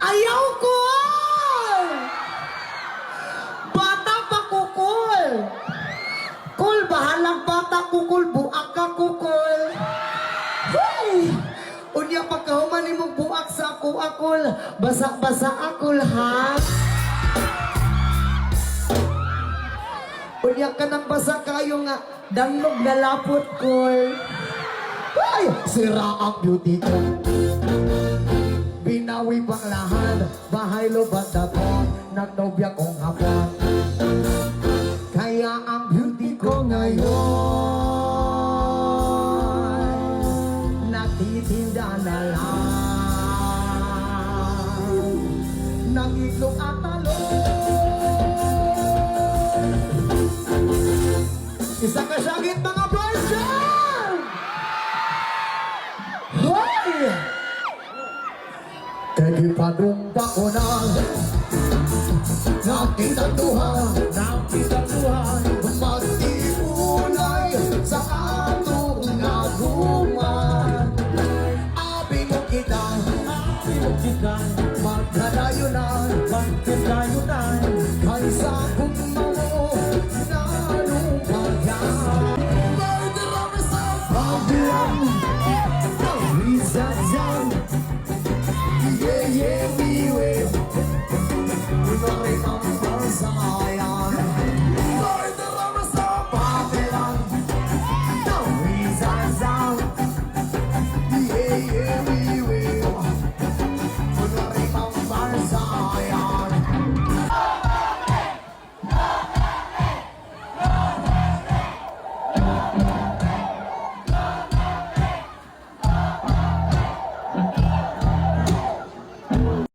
Ayaw ko! Bata pa kukul! Kul, bahalang bata kukul, buak ka kukul! Hey! Unya pagkahuman ni mong buak sa ako akol, basa-basa akol ha? Unya ka nang basa kayo nga, danglog na lapot kol. Ay, sira ang beauty ko. Binawi pang lahat, bahay lubad ako, nagnobya kong hapon. Kaya ang beauty ko ngayon, natitinda na lang. Nang itlog at talong. Isa ka sagit mga boys Kaya padumpa ko na Nakita tuhan Nakita tuhan Magtiulay sa atong naguman. Abi mo kita. Abi mo kita. Magkadayunan. Magkadayunan. Kaysa kung